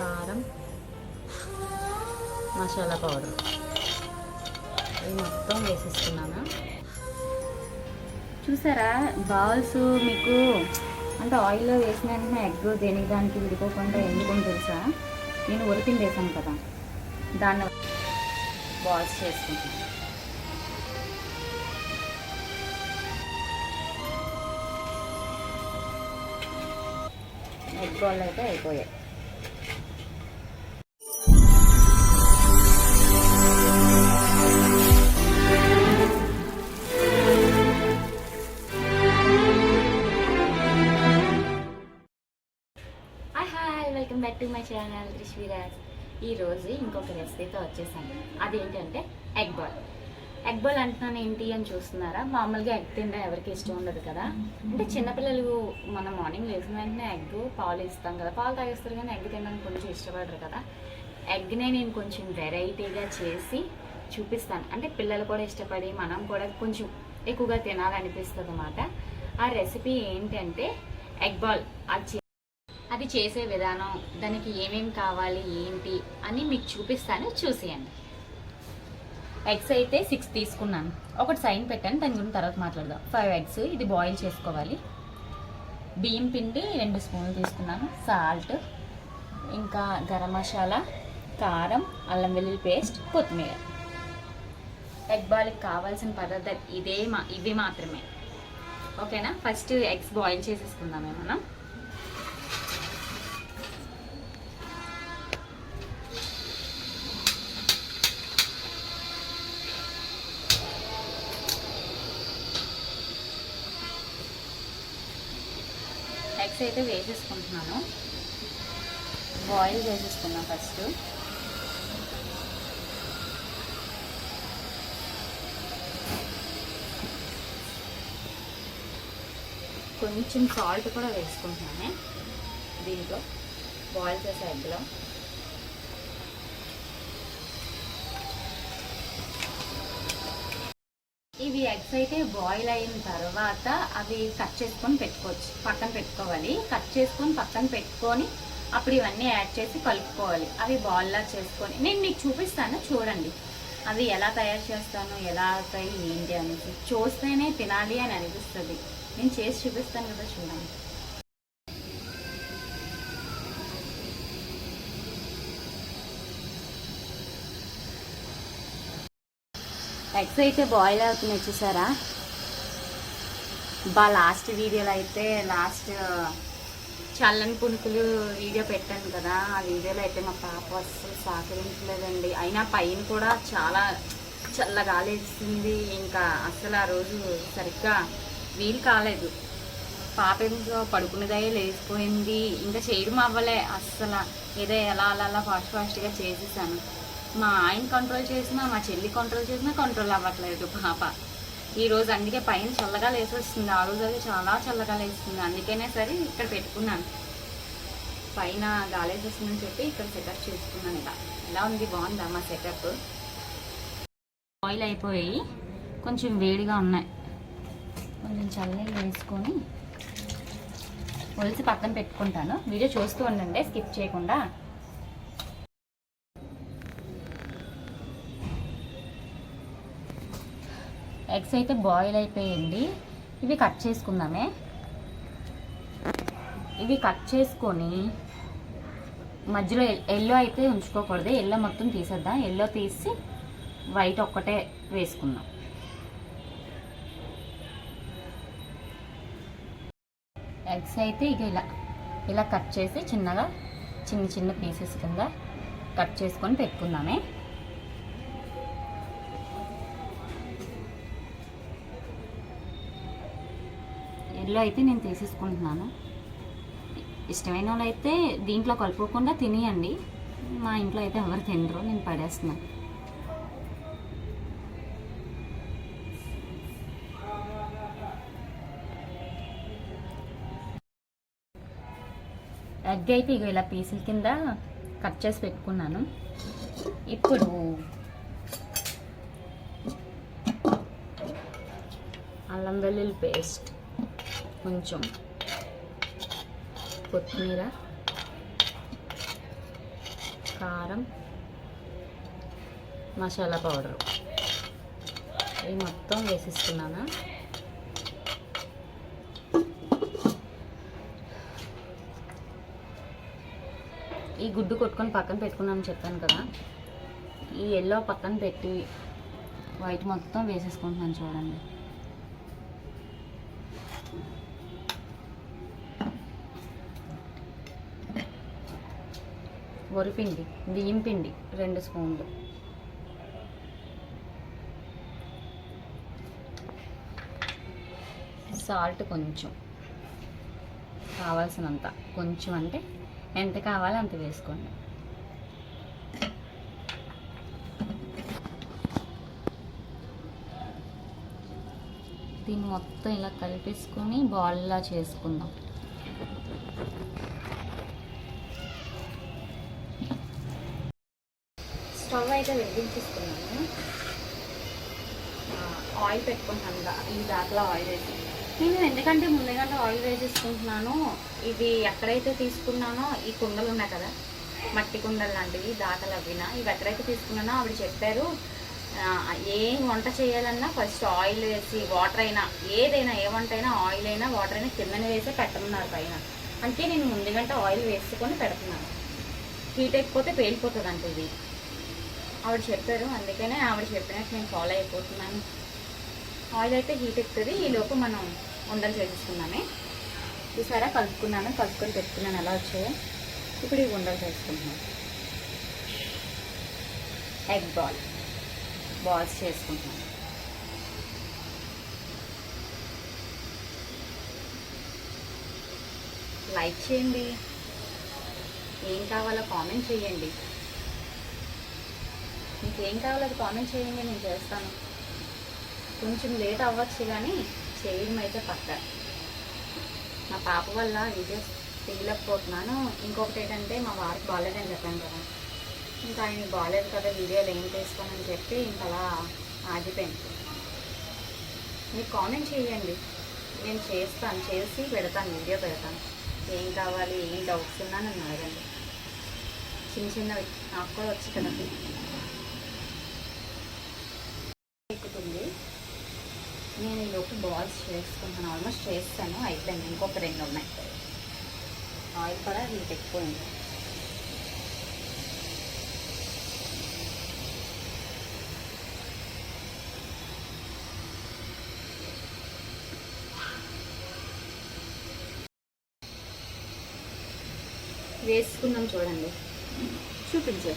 కారం మసాలా పౌడర్. ఇది మొత్తం వేసేస్తున్నాను. చూసారా బాల్స్ మీకు అంటే ఆయిల్లో వేసిన వెంటనే ఎగ్ దేనికి దానికి విడిపోకుండా ఎందుకని తెలుసా? నేను ఒలిపిండి వేసాను కదా. దాన్ని బాల్స్ చేసుకుంటాను ఎగ్ బాల్ అయితే అయిపోయాయి. రెసిపీతో వచ్చేసాను అదేంటంటే ఎగ్ బాల్. ఎగ్ బాల్ అంటున్నాను ఏంటి అని చూస్తున్నారా? మామూలుగా ఎగ్ తినడం ఎవరికి ఇష్టం ఉండదు కదా? అంటే చిన్నపిల్లలు మన మార్నింగ్ లేచిన వెంటనే ఎగ్ పాలు ఇస్తాం కదా. పాలు తాగేస్తారు కానీ ఎగ్ తినడానికి కొంచెం ఇష్టపడరు కదా. ఎగ్నే నేను కొంచెం వెరైటీగా చేసి చూపిస్తాను. అంటే పిల్లలు కూడా ఇష్టపడి మనం కూడా కొంచెం ఎక్కువగా తినాలనిపిస్తుంది అన్నమాట ఆ రెసిపీ ఏంటంటే ఎగ్ బాల్ అది అది చేసే విధానం దానికి ఏమేమి కావాలి ఏంటి అని మీకు చూపిస్తాను చూసేయండి. ఎగ్స్ అయితే సిక్స్ తీసుకున్నాను. ఒకటి సైన్ పెట్టాను దాని గురించి తర్వాత మాట్లాడదాం. ఫైవ్ ఎగ్స్ ఇది బాయిల్ చేసుకోవాలి. బియ్యం పిండి రెండు స్పూన్లు తీసుకున్నాను సాల్ట్ ఇంకా గరం మసాలా కారం అల్లం వెల్లుల్లి పేస్ట్ కొత్తిమీర. ఎగ్ బాల్కి కావాల్సిన పదార్థాలు ఇదే మా ఇవి మాత్రమే. ఓకేనా ఫస్ట్ ఎగ్స్ బాయిల్ చేసేసుకుందామే మనం ఎగ్స్ అయితే వేసేసుకుంటున్నాను. బాయిల్ చేసేసుకున్నాం ఫస్ట్. కొంచెం సాల్ట్ కూడా వేసుకుంటున్నాను దీంట్లో. బాయిల్ చేసే ఎగ్లో ఇవి ఎగ్స్ అయితే బాయిల్ అయిన తర్వాత అవి కట్ చేసుకొని పెట్టుకోవచ్చు పక్కన పెట్టుకోవాలి. కట్ చేసుకొని పక్కన పెట్టుకొని అప్పుడు ఇవన్నీ యాడ్ చేసి కలుపుకోవాలి. అవి బాల్లా చేసుకొని. నేను మీకు చూపిస్తాను చూడండి. అవి ఎలా తయారు చేస్తాను ఎలా అవుతాయి ఏంటి అనేసి. చూస్తేనే తినాలి అని అనిపిస్తుంది. నేను చేసి చూపిస్తాను కదా చూడండి. ఎగ్స్ అయితే బాయిల్ అవుతున్నాయి చూసారా? బా లాస్ట్ వీడియోలో అయితే లాస్ట్ చల్లని పునుకులు వీడియో పెట్టాను కదా ఆ వీడియోలో అయితే మా పాప అస్సలు సహకరించలేదండి. అయినా పైన కూడా చాలా చల్లగాలి వేసింది ఇంకా అస్సలు ఆ రోజు సరిగ్గా వీలు కాలేదు. పాప ఏమో పడుకునేదే లేచిపోయింది. ఇంకా చేయడం అవ్వలే. అస్సలు ఏదో ఎలా అలా అలా ఫాస్ట్ ఫాస్ట్గా చేసేసాను. మా ఆయన కంట్రోల్ చేసినా మా చెల్లి కంట్రోల్ చేసినా కంట్రోల్ అవ్వట్లేదు పాప. ఈరోజు అందుకే పైన చల్లగా లేసేస్తుంది. ఆ రోజు అది చాలా చల్లగా లేస్తుంది. అందుకనే సరే ఇక్కడ పెట్టుకున్నాను. పైన గాలేసేస్తుందని చెప్పి ఇక్కడ సెటప్ చేసుకున్నాను ఇలా ఎలా ఉంది? బాగుందా మా సెటప్ ఆయిల్ అయిపోయి కొంచెం వేడిగా ఉన్నాయి. కొంచెం చల్లగా వేసుకొని ఒలిసి పక్కన పెట్టుకుంటాను. వీడియో చూస్తూ ఉండండి. స్కిప్ చేయకుండా. ఎగ్స్ అయితే బాయిల్ అయిపోయింది. ఇవి కట్ చేసుకుందామే. ఇవి కట్ చేసుకొని మధ్యలో ఎల్లో అయితే ఉంచుకోకూడదు. ఎల్లో మొత్తం తీసేద్దాం. ఎల్లో తీసి వైట్ ఒక్కటే వేసుకుందాం. ఎగ్స్ అయితే ఇక ఇలా ఇలా కట్ చేసి చిన్నగా చిన్న చిన్న పీసెస్ కింద కట్ చేసుకొని పెట్టుకుందామే. ఎల్లో అయితే నేను తీసేసుకుంటున్నాను. ఇష్టమైన వాళ్ళు అయితే దీంట్లో కలుపుకోకుండా తినేయండి. మా ఇంట్లో అయితే ఎవరు తినరు నేను పడేస్తున్నాను ఎగ్ అయితే ఇక ఇలా పీసుల కింద కట్ చేసి పెట్టుకున్నాను. ఇప్పుడు అల్లం వెల్లుల్లి పేస్ట్. కొంచెం కొత్తిమీర కారం మసాలా పౌడరు. ఇవి మొత్తం వేసిస్తున్నాను ఈ గుడ్డు కొట్టుకొని పక్కన పెట్టుకున్నాను చెప్పాను కదా ఈ ఎల్లో పక్కన పెట్టి వైట్ మొత్తం వేసేసుకుంటున్నాను చూడండి. వరిపిండి బియ్యం పిండి రెండు స్పూన్లు. సాల్ట్ కొంచెం. కావాల్సినంత. కొంచెం అంటే ఎంత కావాలో అంత వేసుకోండి. దీన్ని మొత్తం ఇలా కలిపేసుకొని బాల్లా చేసుకుందాం. అయితే వెలిగించేసుకున్నాను. ఆయిల్ పెట్టుకుంటాను ఈ దాంట్లో ఆయిల్ వేసి. నేను ఎందుకంటే ముందుగానే ఆయిల్ వేసేసుకుంటున్నాను ఇది ఎక్కడైతే తీసుకున్నానో ఈ కుండలు ఉన్నాయి కదా మట్టి కుండలు లాంటివి దాతలు అవినా ఇవి ఎక్కడైతే తీసుకున్నానో ఆవిడ చెప్పారు ఏం వంట చేయాలన్నా ఫస్ట్ ఆయిల్ వేసి వాటర్ అయినా ఏదైనా ఏ వంట అయినా ఆయిల్ అయినా వాటర్ అయినా కిందనే వేసి పెట్టమన్నారు పైన. అంటే నేను ముందుగంటే ఆయిల్ వేసుకొని పెడుతున్నాను. హీట్ అయిపోతే పేలిపోతుంది అంటే ఇది. ఆవిడ చెప్పారు. అందుకనే ఆవిడ చెప్పినట్టు నేను ఫాలో అయిపోతున్నాను. ఆయిల్ అయితే హీట్ ఎక్కుతుంది. ఈ లోపు మనం ఉండలు చేసేసుకున్నామే చూసారా? కలుపుకున్నాను. కలుపుకొని పెట్టుకున్నాను. ఎలా వచ్చాయో. ఇప్పుడు ఈ ఉండలు చేసుకుంటున్నాను ఎగ్ బాల్ బాల్స్ చేసుకుంటున్నాను లైక్ చేయండి. ఏం కావాలో కామెంట్ చేయండి. మీకు ఏం కావాలో అది కామెంట్ చేయండి నేను చేస్తాను. కొంచెం లేట్ అవ్వచ్చు కానీ చేయడం అయితే పక్క. మా పాప వల్ల వీడియోస్ తీయలేకపోతున్నాను. ఇంకొకటి ఏంటంటే మా వారికి బాగాలేదని చెప్పాను కదా. ఇంకా ఆయన బాగాలేదు కదా వీడియోలు ఏం తీసుకోనని చెప్పి ఇంకా అలా ఆగిపోయింది మీరు కామెంట్ చేయండి. నేను చేస్తాను చేసి పెడతాను వీడియో పెడతాను. ఏం కావాలి ఏం డౌట్స్ ఉన్నా నన్ను అడగండి. చిన్న చిన్నవి నాకు కూడా వచ్చి కదా ఎక్కుతుంది నేను ఈ లోపు బాల్స్ చేసుకుంటాను. ఆల్మోస్ట్ చేస్తాను. అయిపోయింది. ఇంకొక రెండు ఉన్నాయి. ఆయిల్ కూడా హీట్ ఎక్కువైంది. వేసుకున్నాం చూడండి. చూపించు.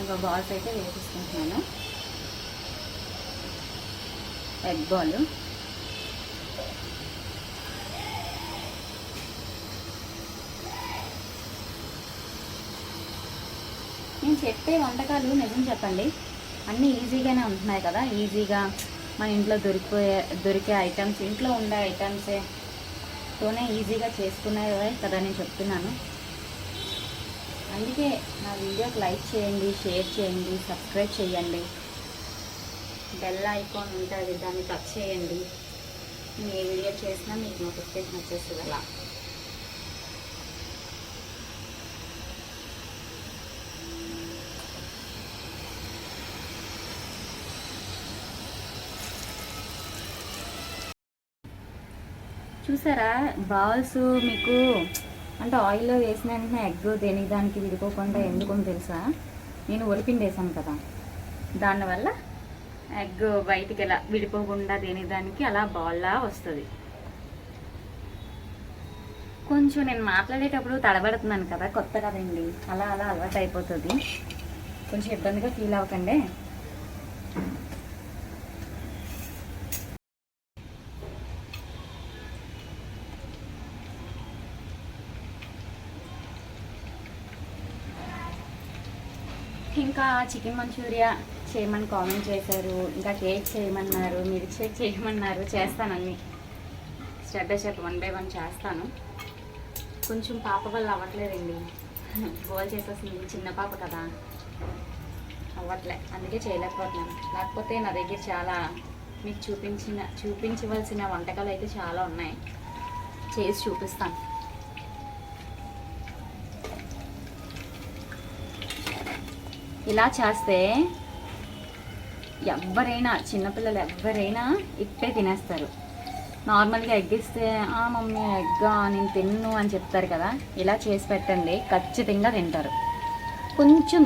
ఇంకా బాల్స్ అయితే వేసేసుకుంటున్నాను. Egg ball. నేను చెప్పే వంటకాలు నిజం చెప్పండి. అన్నీ ఈజీగానే ఉంటున్నాయి కదా. ఈజీగా మన ఇంట్లో దొరికిపోయే దొరికే ఐటమ్స్ ఇంట్లో ఉండే ఐటమ్సే తోనే ఈజీగా చేసుకునేవే కదా నేను చెప్తున్నాను. అందుకే నా వీడియోకి లైక్ చేయండి షేర్ చేయండి సబ్స్క్రైబ్ చేయండి. బెల్ ఐకాన్ ఉంటుంది దాన్ని టచ్ చేయండి. నేను ఏ వీడియో చేసినా మీకు నోటిఫికేషన్ వచ్చేస్తుంది అలా. చూసారా బాల్స్ మీకు అంటే ఆయిల్లో వేసిన వెంటనే ఎగ్ దేనికి దానికి విడిపోకుండా ఎందుకు తెలుసా? నేను ఒలిపిండి వేసాను కదా. దానివల్ల ఎగ్ బయటికి ఎలా విడిపోకుండా తినేదానికి అలా బాల్లా వస్తుంది. కొంచెం నేను మాట్లాడేటప్పుడు తడబడుతున్నాను కదా కొత్త కదండి. అలా అలా అలవాటు అయిపోతుంది కొంచెం ఇబ్బందిగా ఫీల్ అవ్వకండి. ఇంకా చికెన్ మంచూరియా చేయమని కామెంట్ చేశారు. ఇంకా కేక్ చేయమన్నారు మిల్క్ షేక్ చేయమన్నారు చేస్తానని step by step one by one చేస్తాను. కొంచెం పాప వల్ల అవ్వట్లేదండి. గోల్ చేసేసింది చిన్న పాప కదా. అవ్వట్లే అందుకే చేయలేకపోతున్నాను. లేకపోతే నా దగ్గర చాలా మీకు చూపించిన చూపించవలసిన వంటకాలు అయితే చాలా ఉన్నాయి. చేసి చూపిస్తాను. ఇలా చేస్తే ఎవరైనా చిన్నపిల్లలు ఎవరైనా ఇట్టే తినేస్తారు. నార్మల్గా ఎగ్ ఇస్తే ఆ మమ్మీ ఎగ్గా నేను తిన్ను అని చెప్తారు కదా ఇలా చేసి పెట్టండి ఖచ్చితంగా తింటారు. కొంచెం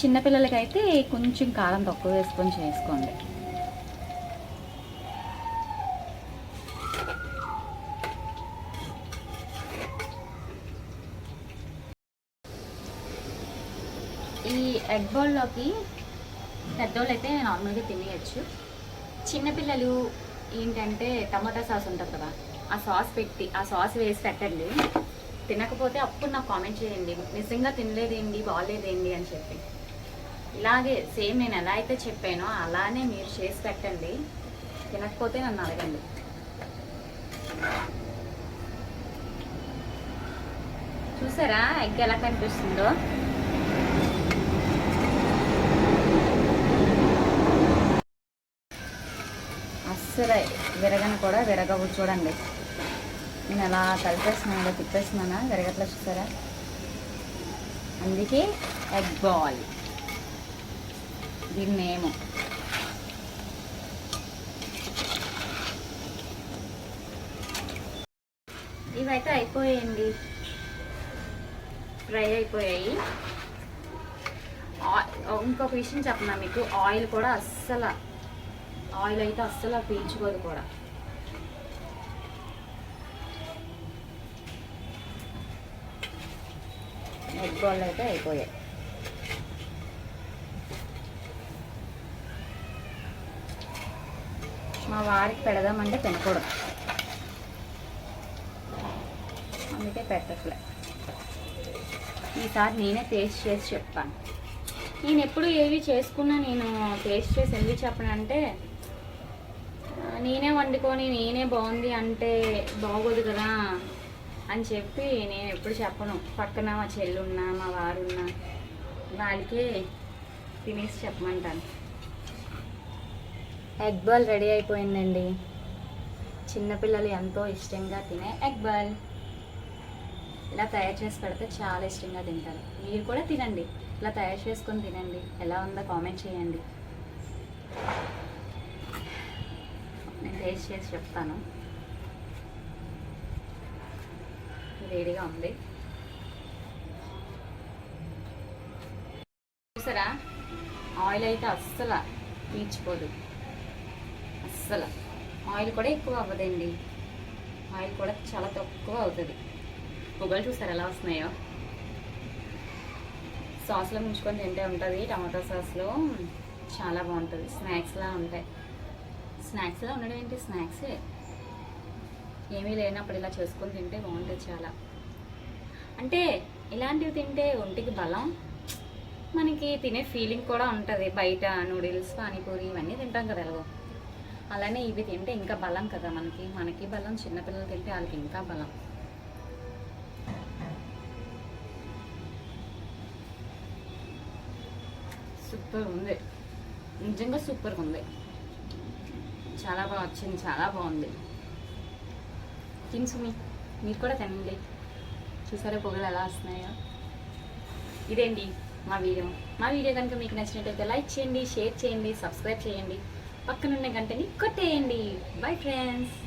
చిన్నపిల్లలకైతే కొంచెం కారం తక్కువ వేసుకొని చేసుకోండి ఈ ఎగ్ బౌల్లోకి పెద్దోళ్ళు అయితే నార్మల్గా తినేయచ్చు. చిన్నపిల్లలు ఏంటంటే టమాటా సాస్ ఉంటుంది కదా ఆ సాస్ పెట్టి ఆ సాస్ వేసి పెట్టండి. తినకపోతే అప్పుడు నాకు కామెంట్ చేయండి నిజంగా తినలేదేంటి బాగాలేదేంటి అని చెప్పి. ఇలాగే సేమ్ నేను ఎలా అయితే చెప్పానో అలానే మీరు చేసి పెట్టండి. తినకపోతే నన్ను అడగండి. చూసారా? ఎగ్ ఎలా కనిపిస్తుందో? అస్సలు విరగను కూడా విరగవు చూడండి. నేను ఎలా కలిపేస్తున్నాను ఇలా తిప్పేస్తున్నానా? విరగట్లా చూసారా? అందుకే ఎగ్ బాల్. దీని నేము ఇవైతే అయిపోయాయండి. ఫ్రై అయిపోయాయి. ఇంకొక విషయం చెప్పనా మీకు? ఆయిల్ కూడా అస్సలు ఆయిల్ అయితే అస్సలు పీల్చుకోదు కూడా. ఎగ్ బాల్ అయితే అయిపోయాయి. మా వారికి పెడదామంటే తినకూడదు. అందుకే పెట్టట్లే. ఈసారి నేనే టేస్ట్ చేసి చెప్తాను. నేను ఎప్పుడు ఏవి చేసుకున్నా నేను టేస్ట్ చేసి ఎందుకు చెప్పనంటే నేనే వండుకొని నేనే బాగుంది అంటే బాగోదు కదా అని చెప్పి నేను ఎప్పుడు చెప్పను. పక్కన మా చెల్లున్నా మా వారున్నా వాళ్ళకే తినేసి చెప్పమంటాను. ఎగ్ బాల్ రెడీ అయిపోయిందండి. చిన్నపిల్లలు ఎంతో ఇష్టంగా తినే ఎగ్ బాల్. ఇలా తయారు చేసి పెడితే చాలా ఇష్టంగా తింటారు. మీరు కూడా తినండి. ఇలా తయారు చేసుకొని తినండి. ఎలా ఉందో కామెంట్ చేయండి. టేస్ట్ చేసి చెప్తాను. వేడిగా ఉంది. చూసారా? ఆయిల్ అయితే అస్సలు పీల్చిపోదు అస్సలు. ఆయిల్ కూడా ఎక్కువ అవ్వదండి. ఆయిల్ కూడా చాలా తక్కువ అవుతుంది. పొగలు చూసారు ఎలా వస్తున్నాయో? సాస్లో ముంచుకొని తింటే ఉంటుంది. టమాటో సాస్లో చాలా బాగుంటుంది. స్నాక్స్లా ఉంటాయి. స్నాక్స్లో ఉండడం ఏంటి? స్నాక్సే ఏమీ లేనప్పుడు ఇలా చేసుకొని తింటే బాగుంటుంది చాలా. అంటే ఇలాంటివి తింటే ఒంటికి బలం. మనకి తినే ఫీలింగ్ కూడా ఉంటుంది. బయట నూడిల్స్ పానీపూరి ఇవన్నీ తింటాం కదా ఎలాగో. అలానే ఇవి తింటే ఇంకా బలం కదా మనకి. మనకి బలం చిన్నపిల్లలు తింటే వాళ్ళకి ఇంకా బలం. సూపర్ ఉంది. నిజంగా సూపర్గా ఉంది. చాలా బాగా వచ్చింది చాలా బాగుంది. తిను సుమి మీరు కూడా తినండి. చూసారా పొగలు ఎలా వస్తున్నాయో? ఇదేంటి మా వీడియో? మా వీడియో కనుక మీకు నచ్చినట్టయితే లైక్ చేయండి షేర్ చేయండి సబ్స్క్రైబ్ చేయండి. పక్కనున్న గంటని కొట్టేయండి. Bye friends.